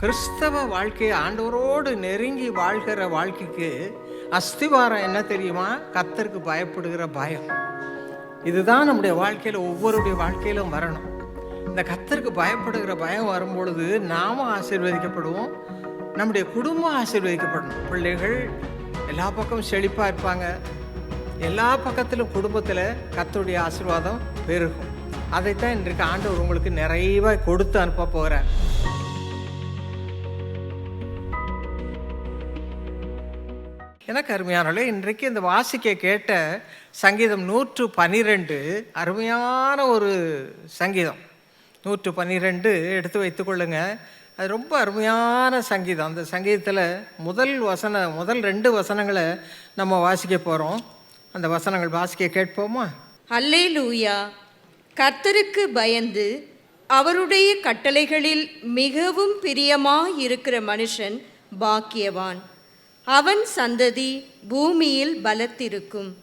கிறிஸ்தவ வாழ்க்கையை ஆண்டவரோடு நெருங்கி வாழ்கிற வாழ்க்கைக்கு அஸ்திவாரம் என்ன தெரியுமா? கத்தருக்கு பயப்படுகிற பயம். இதுதான் நம்முடைய வாழ்க்கையில் ஒவ்வொருடைய வாழ்க்கையிலும் வரணும். இந்த கத்தருக்கு பயப்படுகிற பயம் வரும்பொழுது நாமும் ஆசீர்வதிக்கப்படுவோம். நம்முடைய குடும்பம் ஆசீர்வதிக்கப்படணும். பிள்ளைகள் எல்லா பக்கமும் செழிப்பாக இருப்பாங்க. எல்லா பக்கத்திலும் குடும்பத்தில் கத்தருடைய ஆசீர்வாதம் பெருகும். அதைத்தான் இன்றைக்கு ஆண்டவர் உங்களுக்கு நிறைவாக கொடுத்து அனுப்ப போகிறார். எனக்கு அருமையானவர்களே இன்றைக்கு இந்த வாசிக்க கேட்ட சங்கீதம் நூற்று பனிரெண்டு. அருமையான ஒரு சங்கீதம். நூற்று பன்னிரெண்டு எடுத்து வைத்துக்கொள்ளுங்க அது ரொம்ப அருமையான சங்கீதம். அந்த சங்கீதத்தில் முதல் வசன முதல் ரெண்டு வசனங்களை நம்ம வாசிக்க போகிறோம் அந்த வசனங்கள் வாசிக்க கேட்போமா? அல்லே லூயா கர்த்தருக்கு பயந்து அவருடைய கட்டளைகளில் மிகவும் பிரியமாக இருக்கிற மனுஷன் பாக்கியவான். அவன் சந்ததி பூமியில் பலத்திருக்கும்.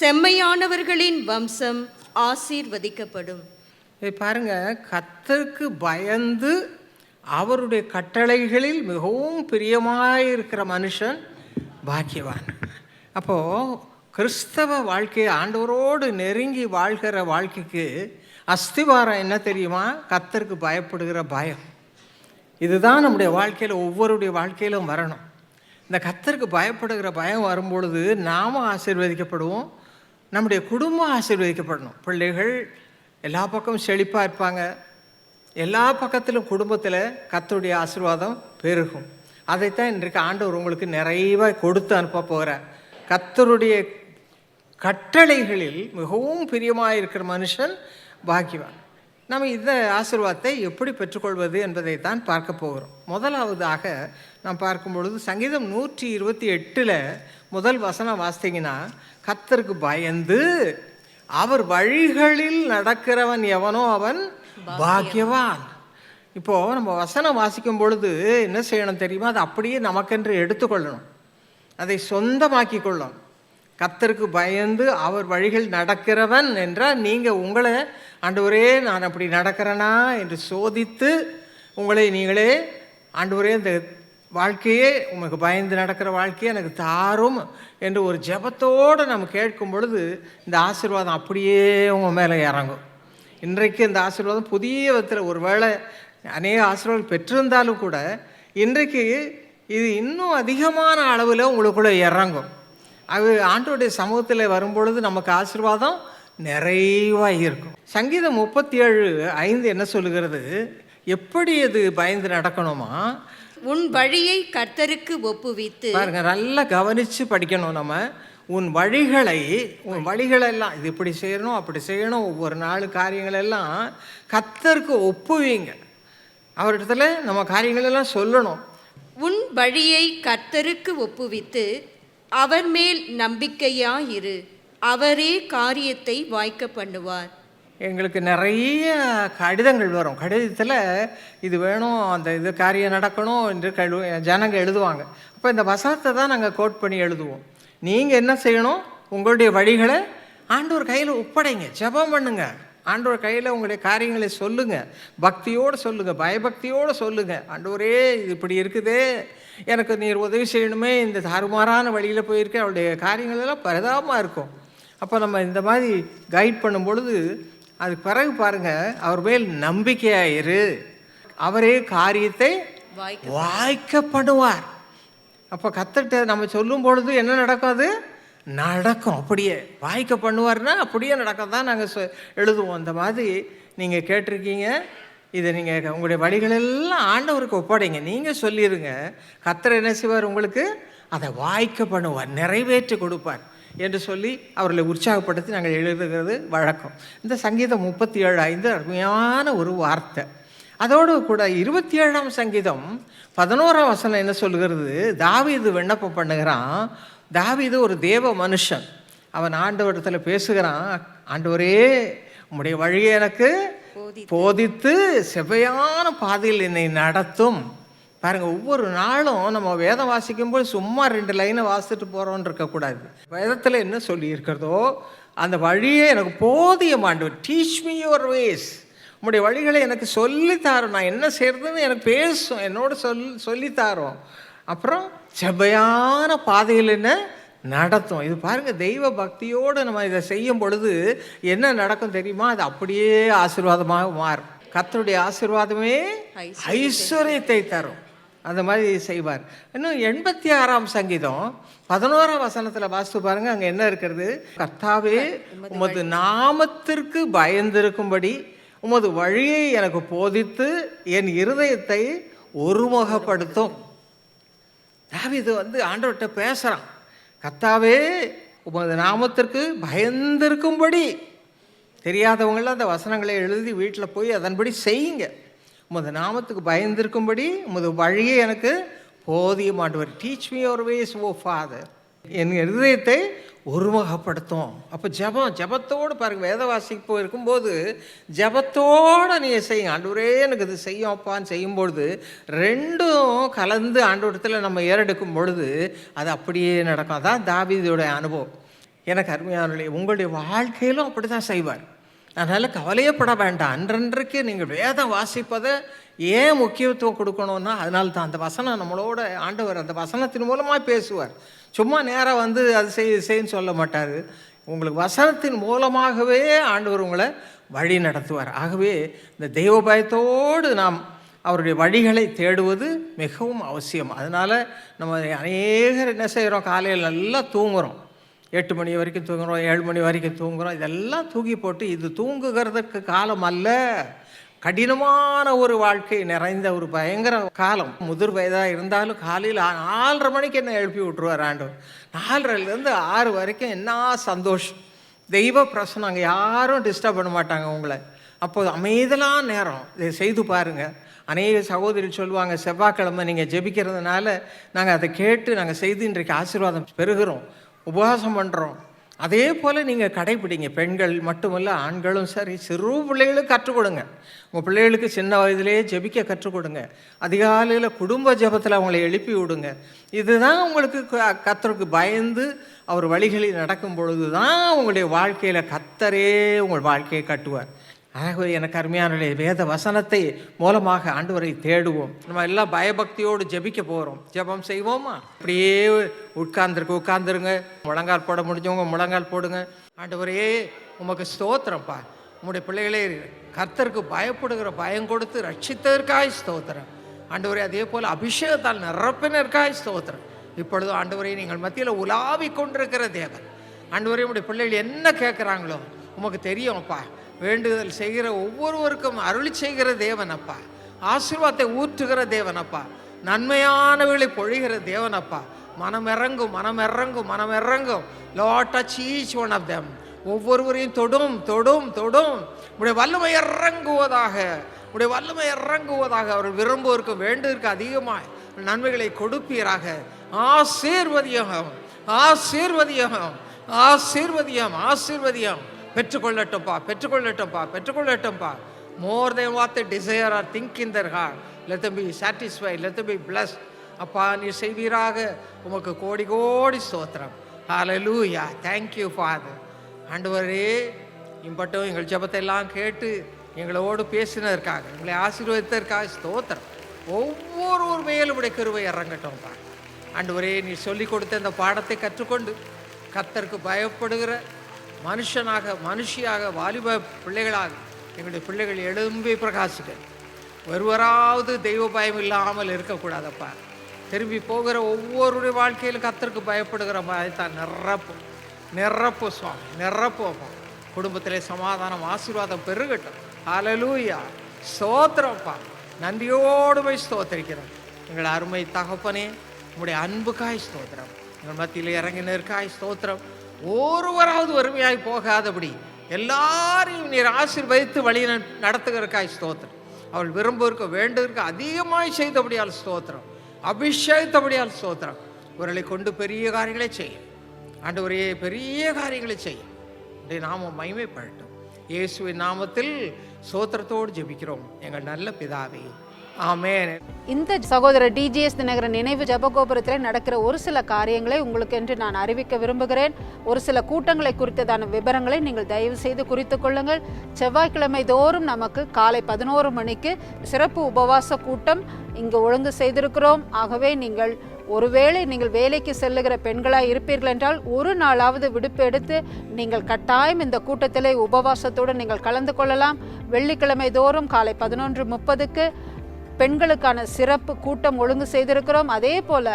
செம்மையானவர்களின் வம்சம் ஆசீர்வதிக்கப்படும். இதை பாருங்க கத்தருக்கு பயந்து அவருடைய கட்டளைகளில் மிகவும் பிரியமாயிருக்கிற மனுஷன் பாக்கியவான். அப்போது கிறிஸ்தவ வாழ்க்கையை ஆண்டவரோடு நெருங்கி வாழ்கிற வாழ்க்கைக்கு அஸ்திவாரம் என்ன தெரியுமா? கத்தருக்கு பயப்படுகிற பயம். இதுதான் நம்முடைய வாழ்க்கையில் ஒவ்வொருடைய வாழ்க்கையிலும் வரணும். இந்த கத்தருக்கு பயப்படுகிற பயம் வரும்பொழுது நாம் ஆசீர்வதிக்கப்படுவோம். நம்முடைய குடும்பம் ஆசீர்வதிக்கப்படணும். பிள்ளைகள் எல்லா பக்கமும் செழிப்பாக இருப்பாங்க. எல்லா பக்கத்திலும் குடும்பத்தில் கத்தருடைய ஆசீர்வாதம் பெருகும். அதைத்தான் இன்றைக்கு ஆண்டவர் உங்களுக்கு நிறைவாக கொடுத்து அனுப்ப போகிறார் கத்தருடைய கட்டளைகளில் மிகவும் பிரியமாக இருக்கிற மனுஷன் பாக்கியவான். நம்ம இந்த ஆசிர்வாதத்தை எப்படி பெற்றுக்கொள்வது என்பதை தான் பார்க்க போகிறோம். முதலாவதாக நாம் பார்க்கும் பொழுது சங்கீதம் நூற்றி இருபத்தி எட்டில் முதல் வசனம் வாசித்தீங்கன்னா கத்தருக்கு பயந்து அவர் வழிகளில் நடக்கிறவன் எவனோ அவன் பாக்கியவான். இப்போது நம்ம வசனம் வாசிக்கும் பொழுது என்ன செய்யணும் தெரியுமா? அது அப்படியே நமக்கென்று எடுத்துக்கொள்ளணும். அதை சொந்தமாக்கி கொள்ளணும். கத்தருக்கு பயந்து அவர் வழிகள் நடக்கிறவன் என்றால் நீங்கள் உங்களை ஆண்டவரே நான் அப்படி நடக்கிறேனா என்று சோதித்து உங்களை நீங்களே ஆண்டவரே இந்த வாழ்க்கையே உங்களுக்கு பயந்து நடக்கிற வாழ்க்கையே எனக்கு தாரும் என்று ஒரு ஜெபத்தோடு நம்ம கேட்கும் பொழுது இந்த ஆசீர்வாதம் அப்படியே உங்கள் மேலே இறங்கும். இன்றைக்கு இந்த ஆசீர்வாதம் புதிய விதத்தில் ஒரு வேளை அநேக ஆசீர்வாதம் பெற்றிருந்தாலும் கூட இன்றைக்கு இது இன்னும் அதிகமான அளவில் உங்களுக்குள்ளே இறங்கும். அது ஆண்டோடைய சமூகத்தில் வரும்பொழுது நமக்கு ஆசீர்வாதம் நிறைவாக இருக்கும் சங்கீதம் முப்பத்தி ஏழு ஐந்து என்ன சொல்லுகிறது? எப்படி அது பயந்து நடக்கணுமா? உன் வழியை கர்த்தருக்கு ஒப்புவித்து பாருங்க நல்லா கவனித்து படிக்கணும் நம்ம. உன் வழிகளை உன் வழிகளெல்லாம் இது இப்படி செய்யணும் அப்படி செய்யணும் ஒவ்வொரு நாள் காரியங்கள் எல்லாம் கத்தருக்கு ஒப்புவீங்க. அவரிடத்துல நம்ம காரியங்கள் எல்லாம் சொல்லணும். உன் வழியை கர்த்தருக்கு ஒப்புவித்து அவர் மேல் நம்பிக்கையாயிரு. அவரே காரியத்தை வாய்க்க பண்ணுவார். எங்களுக்கு நிறைய கடிதங்கள் வரும். கடிதத்தில் இது வேணும் அந்த இது காரியம் நடக்கணும் என்று கழு ஜனங்க எழுதுவாங்க. அப்போ இந்த வசனத்தை தான் நாங்கள் கோட் பண்ணி எழுதுவோம். நீங்கள் என்ன செய்யணும்? உங்களுடைய வழிகளை ஆண்டவர் கையில் ஒப்படைங்க. ஜெபம் பண்ணுங்க. ஆண்டவர் கையில் உங்களுடைய காரியங்களை சொல்லுங்கள் பக்தியோடு சொல்லுங்கள் பயபக்தியோடு சொல்லுங்கள் ஆண்டவரே இது இப்படி இருக்குதே. எனக்கு நீர் உதவி செய்யணுமே. இந்த தாறுமாறான வழியில் போயிருக்கேன். அவருடைய காரியங்கள் எல்லாம் பரிதாபமாக இருக்கும். அப்போ நம்ம இந்த மாதிரி கைட் பண்ணும் பொழுது அது பிறகு பாருங்கள் அவர் மேல் நம்பிக்கையாயிரு. அவரே காரியத்தை வாய்க்க வாய்க்க பண்ணுவார். அப்போ கத்துட்டு நம்ம சொல்லும் பொழுது என்ன நடக்கும் அது? நடக்கும். அப்படியே வாய்க்க பண்ணுவார்னா அப்படியே நடக்கும் தான் நாங்கள் சொ எழுதுவோம். அந்த மாதிரி நீங்கள் கேட்டிருக்கீங்க. இதை நீங்கள் உங்களுடைய வழிகளெல்லாம் ஆண்டவருக்கு ஒப்படைங்க. நீங்கள் சொல்லிடுங்க கத்தர் என்ன செய்வார் உங்களுக்கு? அதை வாய்க்க பண்ணுவார். நிறைவேற்றி கொடுப்பார். என்று சொல்லி அவர்களை உற்சாகப்படுத்தி நாங்கள் எழுதுகிறது வழக்கம். இந்த சங்கீதம் முப்பத்தி ஏழு ஐந்து அருமையான ஒரு வார்த்தை. அதோடு கூட இருபத்தி ஏழாம் சங்கீதம் பதினோராம் வசனம் என்ன சொல்கிறது தாவீது விண்ணப்பம் பண்ணுகிறான். தாவீது ஒரு தேவ மனுஷன். அவன் ஆண்டவரத்தில் பேசுகிறான். ஆண்டவரே உம்முடைய வழியை எனக்கு போதித்து செவ்வையான பாதையில் என்னை நடத்தும். பாருங்க ஒவ்வொரு நாளும் நம்ம வேதம் வாசிக்கும்போது சும்மா ரெண்டு லைனை வாசிட்டு போகிறோன்னு இருக்கக்கூடாது. வேதத்தில் என்ன சொல்லி இருக்கிறதோ அந்த வழியே எனக்கு போதிய ஆண்டவர். டீச் மீ யுவர் வேஸ் உம்முடைய வழிகளை எனக்கு சொல்லித்தாரும் நான் என்ன செய்யறதுன்னு எனக்கு பேசும். என்னோட சொல் சொல்லித்தாரும் அப்புறம் செவ்வையான பாதையில் என்ன நடத்தும். இது பாருங்க தெய்வ பக்தியோடு நம்ம இதை செய்யும் பொழுது என்ன நடக்கும் தெரியுமா? அது அப்படியே ஆசீர்வாதமாக மாறும். கர்த்தருடைய ஆசீர்வாதமே ஐஸ்வர்யத்தை தரும். அந்த மாதிரி செய்வார். இன்னும் எண்பத்தி ஆறாம் சங்கீதம் பதினோராம் வசனத்தில் வாசித்து பாருங்க அங்கே என்ன இருக்கிறது? கர்த்தாவே உமது நாமத்திற்கு பயந்திருக்கும்படி உமது வழியை எனக்கு போதித்து என் இருதயத்தை ஒருமுகப்படுத்தும். தாவீது வந்து ஆண்டவர்கிட்ட பேசுகிறான் கர்த்தாவே உமது நாமத்திற்கு பயந்திருக்கும்படி. தெரியாதவங்களாம் அந்த வசனங்களை எழுதி வீட்டில் போய் அதன்படி செய்யுங்க. உமது நாமத்துக்கு பயந்திருக்கும்படி உமது வழியை எனக்கு போதிய மாட்டுவார். Teach me your ways O Father என் இருதயத்தை உருவகப்படுத்தும். அப்போ ஜெபம் ஜெபத்தோடு பாருங்க வேத வாசிப்பு இருக்கும்போது ஜெபத்தோடு நீ செய்யும் ஆண்டவரே எனக்கு இது செய்யும் அப்பான்னு செய்யும்பொழுது ரெண்டும் கலந்து ஆண்டவரத்தில் நம்ம ஏறெடுக்கும் பொழுது அது அப்படியே நடக்கும். அதான் தாவீதோட அனுபவம். எனக்கு அருமையான உங்களுடைய வாழ்க்கையிலும் அப்படி தான் செய்வார். அதனால் கவலையப்பட வேண்டாம். அன்றன்றைக்கு நீங்கள் வேதம் வாசிப்பதை ஏன் முக்கியத்துவம் கொடுக்கணும்னா அதனால தான் அந்த வசனம் நம்மளோட ஆண்டவர் அந்த வசனத்தின் மூலமாக பேசுவார். சும்மா நேராக வந்து அது செய் செய்ன்னு சொல்ல மாட்டார். உங்களுக்கு வசனத்தின் மூலமாகவே ஆண்டவர் உங்களை வழி நடத்துவார். ஆகவே இந்த தெய்வ பயத்தோடு நாம் அவருடைய வழிகளை தேடுவது மிகவும் அவசியம். அதனால் நம்ம அநேகர் என்ன செய்கிறோம் காலையில் நல்லா தூங்குகிறோம் எட்டு மணி வரைக்கும் தூங்குறோம் ஏழு மணி வரைக்கும் தூங்குறோம். இதெல்லாம் தூக்கி போட்டு இது தூங்குகிறதுக்கு காலம் அல்ல. கடினமான ஒரு வாழ்க்கை நிறைந்த ஒரு பயங்கர காலம். முதிர் வயதாக இருந்தாலும் காலையில் நாலரை மணிக்கு என்ன எழுப்பி விட்ருவார் ஆண்டவர். நாலரைலேருந்து ஆறு வரைக்கும் என்ன சந்தோஷம். தெய்வ பிரசனம் அங்கே யாரும் டிஸ்டர்ப் பண்ண மாட்டாங்க உங்களை. அப்போது அமைதலான நேரம். இதை செய்து பாருங்கள் அநேக சகோதரி சொல்லுவாங்க செவ்வாய்க்கிழமை நீங்கள் ஜெபிக்கிறதுனால நாங்கள் அதை கேட்டு நாங்கள் செய்து இன்றைக்கு ஆசீர்வாதம் பெறுகிறோம். உபவாசம் பண்ணுறோம் அதே போல் நீங்கள் கடைப்பிடிங்க பெண்கள் மட்டுமல்ல ஆண்களும் சரி சிறு பிள்ளைகளுக்கு கற்றுக் கொடுங்க. உங்கள் பிள்ளைகளுக்கு சின்ன வயதிலேயே ஜெபிக்க கற்றுக் கொடுங்க. அதிகாலையில் குடும்ப ஜெபத்தில் அவங்களை எழுப்பி விடுங்க. இதுதான் உங்களுக்கு க- பயந்து அவர் வழிகளில் நடக்கும் பொழுது தான் உங்களுடைய வாழ்க்கையில் கத்தரே உங்கள் வாழ்க்கையை கட்டுவார். ஆகவே எனக்கு அருமையான வேத வசனத்தை மூலமாக ஆண்டவரை தேடுவோம். நம்ம எல்லாம் பயபக்தியோடு ஜெபிக்க போகிறோம் ஜெபம் செய்வோமா? அப்படியே உட்கார்ந்துருக்கு உட்கார்ந்துருங்க. முழங்கால் போட முடிஞ்சவங்க முழங்கால் போடுங்க. ஆண்டவரே உமக்கு ஸ்தோத்திரம்ப்பா உங்களுடைய பிள்ளைகளே கர்த்தருக்கு பயப்படுகிற பயம் கொடுத்து ரட்சித்ததற்காய் ஸ்தோத்திரம். ஆண்டவரே அதே போல் அபிஷேகத்தால் நிரப்பினருக்காய் ஸ்தோத்திரம். இப்பொழுதும் ஆண்டவரே நீங்கள் மத்தியில் உலாவி கொண்டிருக்கிற தேவன். ஆண்டவரே உடைய பிள்ளைகள் என்ன கேட்குறாங்களோ உமக்கு தெரியும்ப்பா வேண்டுதல் செய்கிற ஒவ்வொருவருக்கும் அருளி செய்கிற தேவனப்பா. ஆசீர்வாதத்தை ஊற்றுகிற தேவனப்பா. நன்மையானவர்களை பொழிகிற தேவனப்பா. மனம் இறங்கும் மனம் இறங்கும் மனம் இறங்கும் Lord touch each one of them ஒவ்வொருவரையும் தொடும் தொடும் தொடும். உடைய வல்லமை இறங்குவதாக உடைய வல்லமை இறங்குவதாக அவர்கள் விரும்புவதற்கு வேண்டுவதற்கு அதிகமாக நன்மைகளை கொடுப்பீராக. ஆசீர்வதியகம் ஆசீர்வதியகம் ஆசீர்வதியம் ஆசீர்வதியம். பெற்றுக்கொள்ளட்டும்ப்பா பெற்றுக்கொள்ளட்டும்ப்பா பெற்றுக்கொள்ளட்டும்ப்பா more than what the desire or think in their heart let be satisfy let be bless அப்பா நீ செய்வீராக. உமக்கு கோடி கோடி ஸ்தோத்திரம். ஹalleluya தேங்க்யூ ஃபாதர் ஆண்டவரே இம்பட்டும் எங்கள் ஜெபத்தை எல்லாம் கேட்டு எங்களோடு பேசினதற்காக எங்களை ஆசீர்வதித்ததற்காக ஸ்தோத்திரம். ஒவ்வொருவர் மேலும் உடைய கருவை இறங்கட்டும்ப்பா ஆண்டவரே நீ சொல்லி கொடுத்த இந்த பாடத்தை கற்றுக்கொண்டு கத்தருக்கு பயப்படுகிற மனுஷனாக மனுஷியாக வாலிப பிள்ளைகளாக எங்களுடைய பிள்ளைகள் எழும்பி பிரகாசிக்க. ஒருவராவது தெய்வ பயம் இல்லாமல் இருக்கக்கூடாதப்பா. திரும்பி போகிற ஒவ்வொருடைய வாழ்க்கையிலும் கத்தருக்கு பயப்படுகிற பயத்தான் நிரப்பு. நிரப்பு சுவாமி. நிரப்பு குடும்பத்திலே சமாதானம் ஆசீர்வாதம் பெருகட்டும். அலலூயா ஸ்தோத்திரம்ப்பா நன்றியோடு போய் ஸ்தோத்திரிக்கிறோம். எங்கள் அருமை தகப்பனே உங்களுடைய அன்புக்காய் ஸ்தோத்திரம். எங்கள் மத்தியில் இறங்கினருக்காய் ஸ்தோத்திரம். ஒருவராவது வறுமையாய் போகாதபடி எல்லாரையும் நீர் ஆசிர்வதித்து வழி நடத்துகிறக்காய் ஸ்தோத்திரம். அவள் விரும்புவதற்கு வேண்டுவதற்கு அதிகமாய் செய்தபடியால் ஸ்தோத்திரம். அபிஷேகத்தபடியால் ஸ்தோத்திரம். இவர்களை கொண்டு பெரிய காரியங்களை செய்யும் ஒரே பெரிய காரியங்களை செய்யும் உடைய நாம மகிமைப்படட்டும். இயேசுவின் நாமத்தில் சோத்திரத்தோடு ஜெபிக்கிறோம். எங்கள் நல்ல பிதாவே. இந்த சகோதரர் டிஜிஎஸ் தினகரன் நினைவு ஜபகோபுரத்தில் நடக்கிற ஒரு சில காரியங்களை உங்களுக்கு என்று நான் அறிவிக்க விரும்புகிறேன். ஒரு சில கூட்டங்களை குறித்ததான விவரங்களை நீங்கள் தயவு செய்து குறித்து கொள்ளுங்கள். செவ்வாய்க்கிழமை தோறும் நமக்கு காலை பதினோரு மணிக்கு சிறப்பு உபவாச கூட்டம் இங்கு ஒழுங்கு செய்திருக்கிறோம். ஆகவே நீங்கள் ஒருவேளை நீங்கள் வேலைக்கு செல்லுகிற பெண்களாக இருப்பீர்கள் என்றால் ஒரு நாளாவது விடுப்பு எடுத்து நீங்கள் கட்டாயம் இந்த கூட்டத்திலே உபவாசத்தோடு நீங்கள் கலந்து கொள்ளலாம். வெள்ளிக்கிழமை தோறும் காலை பதினொன்று முப்பதுக்கு பெண்களுக்கான சிறப்பு கூட்டம் ஒழுங்கு செய்திருக்கிறோம். அதே போல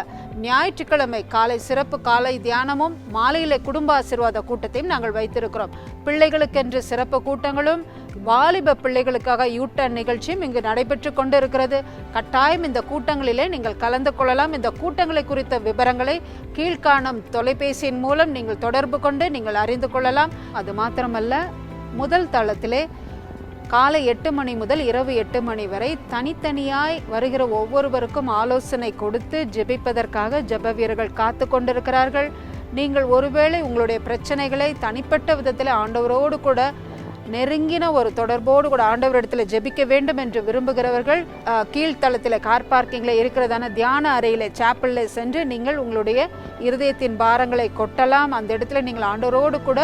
ஞாயிற்றுக்கிழமை காலை சிறப்பு காலை தியானமும் மாலையில குடும்ப ஆசீர்வாத கூட்டத்தையும் நாங்கள் வைத்திருக்கிறோம். பிள்ளைகளுக்கென்று சிறப்பு கூட்டங்களும் வாலிப பிள்ளைகளுக்காக யூட்டன் நிகழ்ச்சியும் இங்கு நடைபெற்று கொண்டிருக்கிறது. கட்டாயம் இந்த கூட்டங்களிலே நீங்கள் கலந்து கொள்ளலாம். இந்த கூட்டங்களை குறித்த விவரங்களை கீழ்காணும் தொலைபேசியின் மூலம் நீங்கள் தொடர்பு கொண்டு நீங்கள் அறிந்து கொள்ளலாம். அது மாத்திரமல்ல முதல் தளத்திலே காலை எட்டு மணி முதல் இரவு எட்டு மணி வரை தனித்தனியாய் வருகிற ஒவ்வொருவருக்கும் ஆலோசனை கொடுத்து ஜெபிப்பதற்காக ஜெப வீரர்கள் காத்து கொண்டிருக்கிறார்கள். நீங்கள் ஒருவேளை உங்களுடைய பிரச்சனைகளை தனிப்பட்ட விதத்தில் ஆண்டவரோடு கூட நெருங்கின ஒரு தொடர்போடு கூட ஆண்டவரிடத்தில் ஜெபிக்க வேண்டும் என்று விரும்புகிறவர்கள் கீழ்த்தளத்தில் கார் பார்க்கிங்கில் இருக்கிறதான தியான அறையில் சாப்பலில் சென்று நீங்கள் உங்களுடைய இருதயத்தின் பாரங்களை கொட்டலாம். அந்த இடத்துல நீங்கள் ஆண்டவரோடு கூட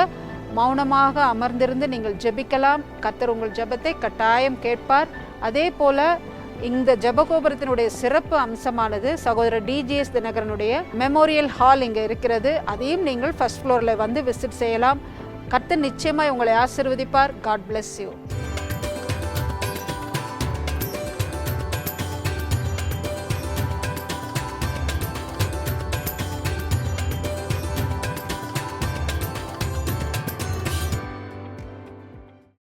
மௌனமாக அமர்ந்திருந்து நீங்கள் ஜெபிக்கலாம். கத்தர் உங்கள் ஜெபத்தை கட்டாயம் கேட்பார். அதே போல இந்த ஜபகோபுரத்தினுடைய சிறப்பு அம்சமானது சகோதரர் டிஜிஎஸ் தினகரனுடைய மெமோரியல் ஹால் இங்கே இருக்கிறது. அதையும் நீங்கள் ஃபர்ஸ்ட் ஃப்ளோரில் வந்து விசிட் செய்யலாம். கர்த்தர் நிச்சயமாக உங்களை ஆசிர்வதிப்பார். God bless you